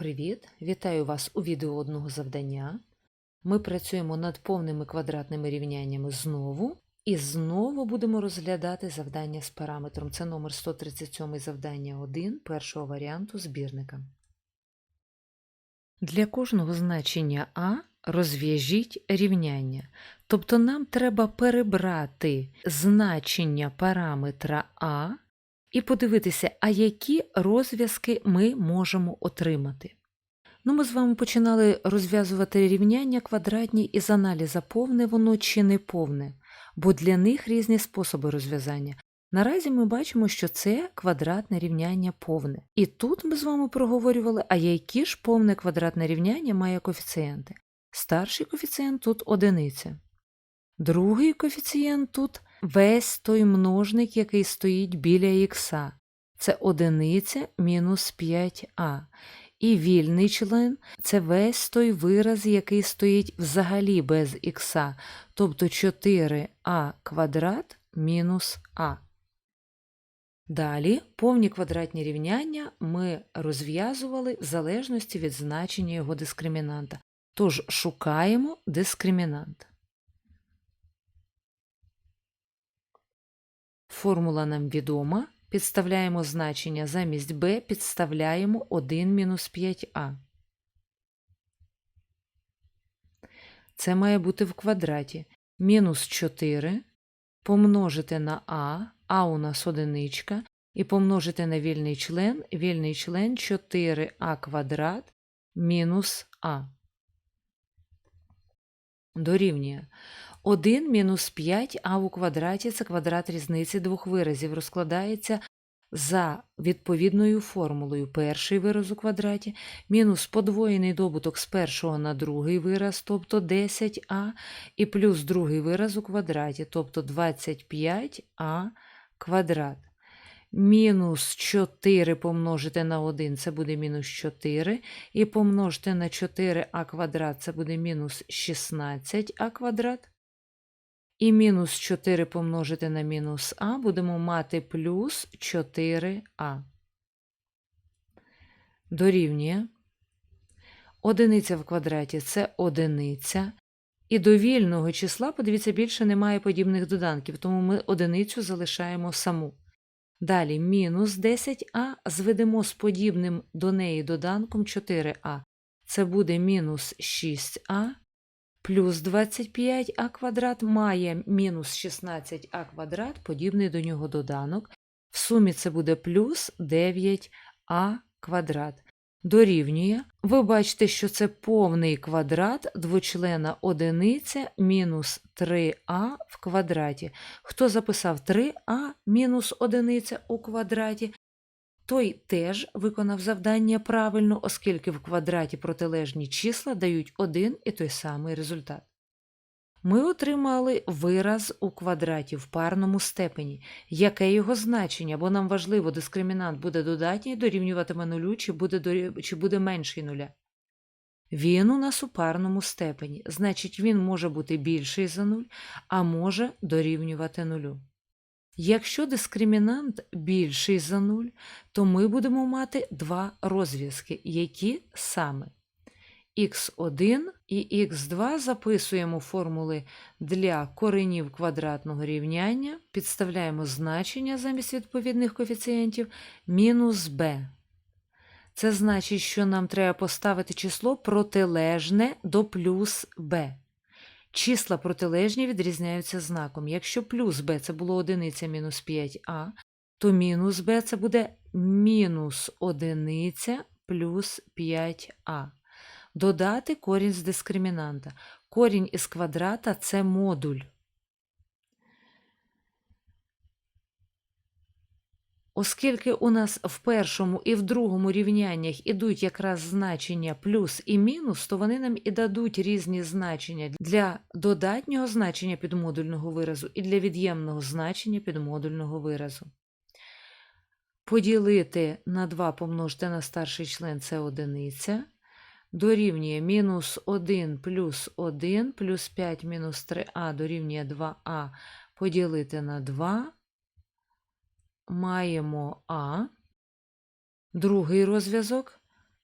Привіт! Вітаю вас у відео одного завдання. Ми працюємо над повними квадратними рівняннями знову. І знову будемо розглядати завдання з параметром. Це номер 137 завдання 1 першого варіанту збірника. Для кожного значення А розв'яжіть рівняння. Тобто нам треба перебрати значення параметра А і подивитися, а які розв'язки ми можемо отримати. Ну, ми з вами починали розв'язувати рівняння квадратні із аналіза повне воно чи не повне, бо для них різні способи розв'язання. Наразі ми бачимо, що це квадратне рівняння повне. І тут ми з вами проговорювали, а які ж повне квадратне рівняння має коефіцієнти. Старший коефіцієнт тут одиниця. Другий коефіцієнт тут весь той множник, який стоїть біля х. Це одиниця мінус 5а. І вільний член це весь той вираз, який стоїть взагалі без х, тобто 4а квадрат мінус а. Далі повні квадратні рівняння ми розв'язували в залежності від значення його дискримінанта. Тож шукаємо дискримінант. Формула нам відома. Підставляємо значення замість b, підставляємо 1 мінус 5а. Це має бути в квадраті. Мінус 4 помножити на а, а у нас одиничка, і помножити на вільний член, вільний член 4а квадрат мінус а. Дорівнює. 1 мінус 5а у квадраті це квадрат різниці двох виразів, розкладається за відповідною формулою. Перший вираз у квадраті мінус подвоєний добуток з першого на другий вираз, тобто 10а, і плюс другий вираз у квадраті, тобто 25а квадрат. Мінус 4 помножити на 1 це буде мінус 4, і помножити на 4а квадрат це буде мінус 16а квадрат. І мінус 4 помножити на мінус а будемо мати плюс 4а. Дорівнює. Одиниця в квадраті це одиниця. І до вільного числа, подивіться, більше немає подібних доданків, тому ми одиницю залишаємо саму. Далі мінус 10а зведемо з подібним до неї доданком 4а. Це буде мінус 6а плюс 25а квадрат має мінус 16а квадрат, подібний до нього доданок. В сумі це буде плюс 9а квадрат. Дорівнює. Ви бачите, що це повний квадрат двочлена одиниця мінус 3а в квадраті. Хто записав 3а мінус одиниця у квадраті, той теж виконав завдання правильно, оскільки в квадраті протилежні числа дають один і той самий результат. Ми отримали вираз у квадраті в парному степені. Яке його значення? Бо нам важливо, дискримінант буде додатній, дорівнюватиме нулю, чи буде, дорів... чи буде менший нуля. Він у нас у парному степені, значить, він може бути більший за нуль, а може дорівнювати нулю. Якщо дискримінант більший за 0, то ми будемо мати два розв'язки, які саме х1 і х2 записуємо формули для коренів квадратного рівняння, підставляємо значення замість відповідних коефіцієнтів мінус b. Це значить, що нам треба поставити число протилежне до плюс b. Числа протилежні відрізняються знаком. Якщо плюс b це було одиниця мінус 5а, то мінус b це буде мінус одиниця плюс 5а. Додати корінь з дискримінанта. Корінь із квадрата це модуль. Оскільки у нас в першому і в другому рівняннях ідуть якраз значення плюс і мінус, то вони нам і дадуть різні значення для додатнього значення підмодульного виразу і для від'ємного значення підмодульного виразу. Поділити на 2 помножити на старший член це одиниця. Дорівнює мінус 1 плюс 1 плюс 5 мінус 3а дорівнює 2а поділити на 2 маємо А. Другий розв'язок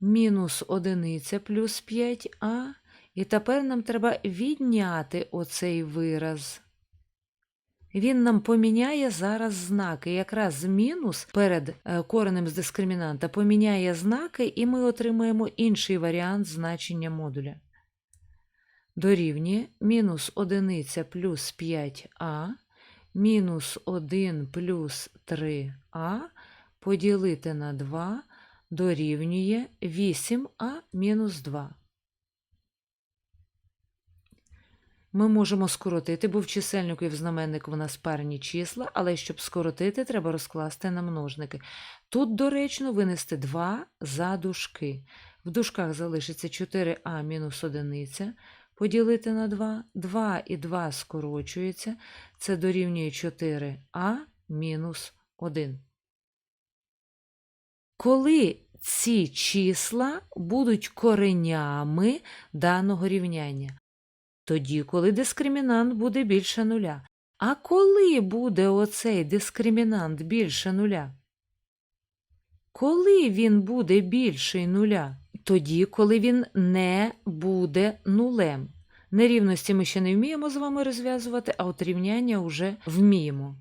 мінус одиниця плюс 5а. І тепер нам треба відняти оцей вираз. Він нам поміняє зараз знаки. Якраз мінус перед е, коренем з дискримінанта поміняє знаки, і ми отримаємо інший варіант значення модуля. Дорівнює мінус одиниця плюс 5а, мінус 1 плюс 3а поділити на 2 дорівнює 8а мінус 2. Ми можемо скоротити, бо в чисельнику і в знаменнику в нас парні числа, але щоб скоротити, треба розкласти на множники. Тут доречно винести 2 за дужки. В дужках залишиться 4а мінус 1, поділити на 2. 2 і 2 скорочується, це дорівнює 4а мінус 1. Коли ці числа будуть коренями даного рівняння? Тоді, коли дискримінант буде більше нуля. А коли буде оцей дискримінант більше нуля? Коли він буде більший нуля? Тоді, коли він не буде нулем. Нерівності ми ще не вміємо з вами розв'язувати, а от рівняння вже вміємо.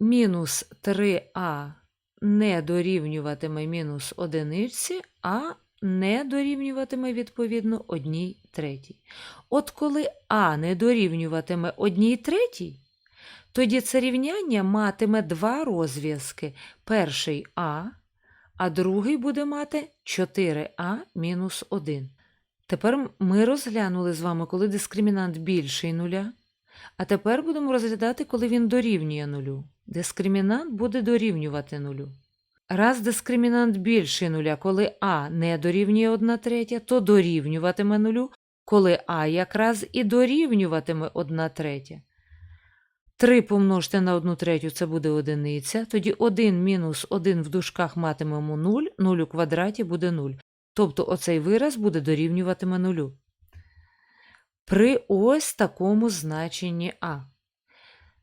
Мінус 3а не дорівнюватиме мінус одиниці, а не дорівнюватиме відповідно одній третій. От коли а не дорівнюватиме одній третій, тоді це рівняння матиме два розв'язки. Перший а, а другий буде мати 4а мінус 1. Тепер ми розглянули з вами, коли дискримінант більший нуля. А тепер будемо розглядати, коли він дорівнює нулю. Дискримінант буде дорівнювати нулю. Раз дискримінант більший нуля, коли а не дорівнює 1 третя, то дорівнюватиме нулю, коли а якраз і дорівнюватиме 1 третя. 3 помножте на 1 третю це буде одиниця, тоді 1 мінус 1 в дужках матимемо 0, 0 у квадраті буде 0. Тобто оцей вираз буде дорівнюватиме нулю. При ось такому значенні а.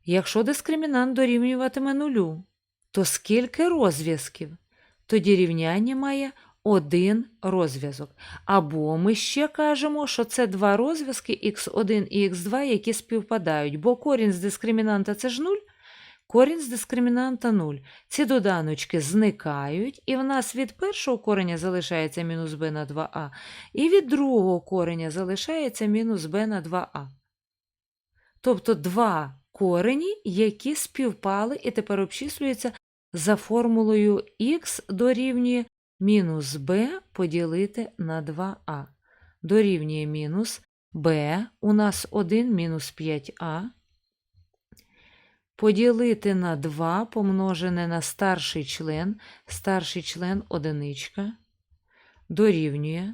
Якщо дискримінант дорівнюватиме нулю, то скільки розв'язків? Тоді рівняння має один розв'язок. Або ми ще кажемо, що це два розв'язки х1 і х2, які співпадають, бо корінь з дискримінанта це ж 0, корінь з дискримінанта 0. Ці доданочки зникають, і в нас від першого кореня залишається мінус b на 2а, і від другого кореня залишається мінус b на 2а. Тобто два корені, які співпали і тепер обчислюються за формулою х дорівнює мінус b поділити на 2а. Дорівнює мінус b у нас 1 мінус 5а. Поділити на 2 помножене на старший член, старший член одиничка. Дорівнює.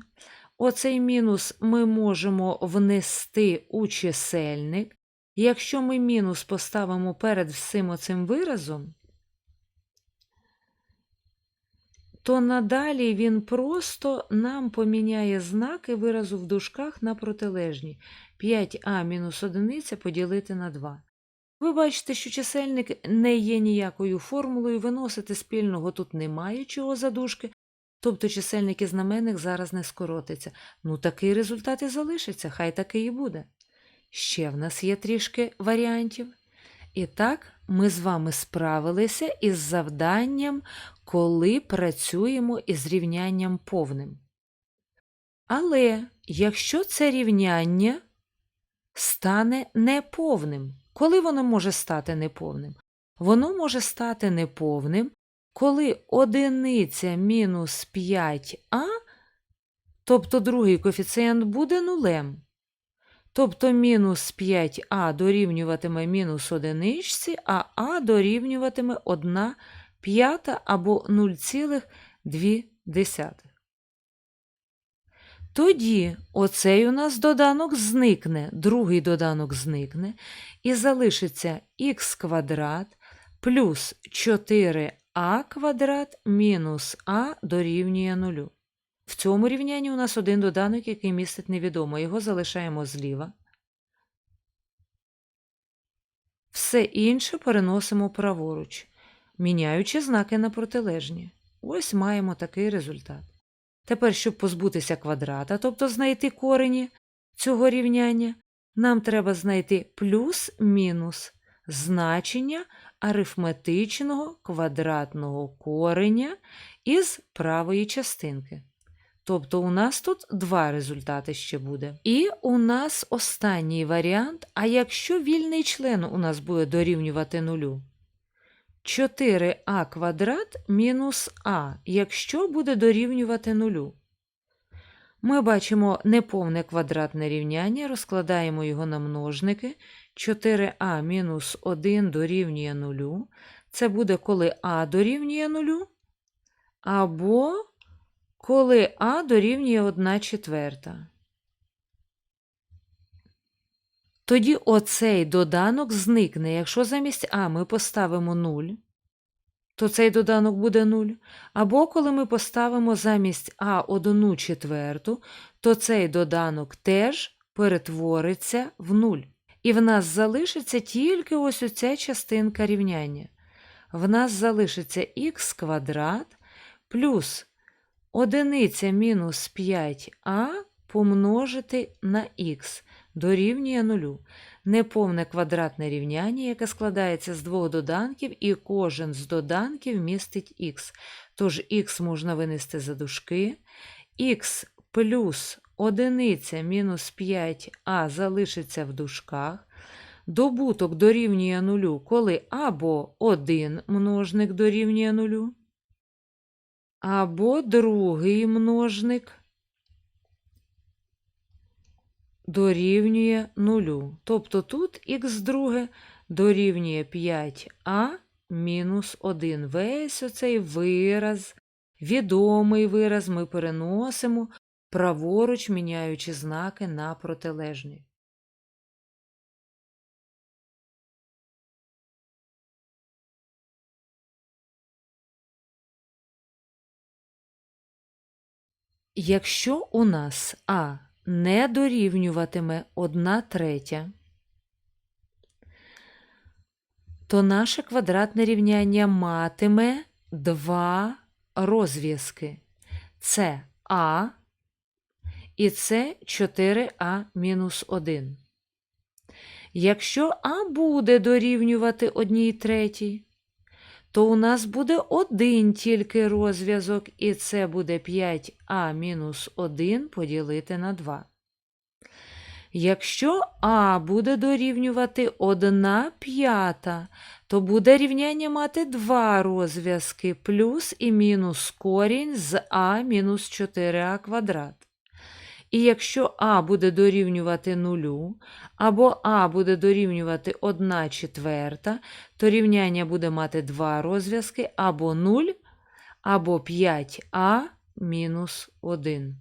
Оцей мінус ми можемо внести у чисельник. Якщо ми мінус поставимо перед всім оцим виразом, то надалі він просто нам поміняє знаки виразу в дужках на протилежні. 5а мінус 1 поділити на 2. Ви бачите, що чисельник не є ніякою формулою, виносити спільного тут немає чого за дужки, тобто чисельник і знаменник зараз не скоротиться. Ну, такий результат і залишиться, хай такий і буде. Ще в нас є трішки варіантів. І так, ми з вами справилися із завданням, коли працюємо із рівнянням повним. Але якщо це рівняння стане неповним, коли воно може стати неповним? Воно може стати неповним, коли одиниця мінус 5а, тобто другий коефіцієнт буде нулем. Тобто мінус 5а дорівнюватиме мінус одиничці, а а дорівнюватиме 1 п'ята або 0,2. Тоді оцей у нас доданок зникне, другий доданок зникне, і залишиться х квадрат плюс 4а квадрат мінус а дорівнює 0. В цьому рівнянні у нас один доданок, який містить невідомо. Його залишаємо зліва. Все інше переносимо праворуч, міняючи знаки на протилежні. Ось маємо такий результат. Тепер, щоб позбутися квадрата, тобто знайти корені цього рівняння, нам треба знайти плюс-мінус значення арифметичного квадратного кореня із правої частинки. Тобто у нас тут два результати ще буде. І у нас останній варіант. А якщо вільний член у нас буде дорівнювати нулю? 4а квадрат мінус а, якщо буде дорівнювати нулю. Ми бачимо неповне квадратне рівняння, розкладаємо його на множники. 4а мінус 1 дорівнює нулю. Це буде, коли а дорівнює нулю, або коли а дорівнює 1 четверта. Тоді оцей доданок зникне. Якщо замість а ми поставимо 0, то цей доданок буде 0. Або коли ми поставимо замість а 1 четверту, то цей доданок теж перетвориться в 0. І в нас залишиться тільки ось оця частинка рівняння. В нас залишиться х квадрат плюс одиниця мінус 5а помножити на х дорівнює нулю. Неповне квадратне рівняння, яке складається з двох доданків, і кожен з доданків містить х. Тож х можна винести за дужки. х плюс одиниця мінус 5а залишиться в дужках. Добуток дорівнює нулю, коли або один множник дорівнює нулю, або другий множник дорівнює нулю. Тобто тут х друге дорівнює 5а мінус 1. Весь оцей вираз, відомий вираз ми переносимо праворуч, міняючи знаки на протилежні. Якщо у нас А не дорівнюватиме 1 третя, то наше квадратне рівняння матиме два розв'язки. Це А і це 4а мінус 1. Якщо А буде дорівнювати 1 третій, то у нас буде один тільки розв'язок, і це буде 5а мінус 1 поділити на 2. Якщо А буде дорівнювати 1 п'ята, то буде рівняння мати два розв'язки плюс і мінус корінь з а мінус 4а квадрат. І якщо а буде дорівнювати нулю, або а буде дорівнювати 1 четверта, то рівняння буде мати два розв'язки або 0, або 5а мінус 1.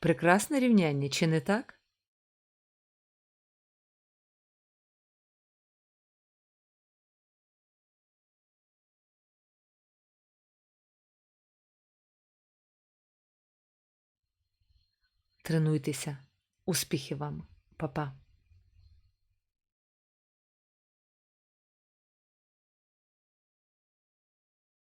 Прекрасне рівняння, чи не так? Тренуйтеся. Успіхів вам, Па-па.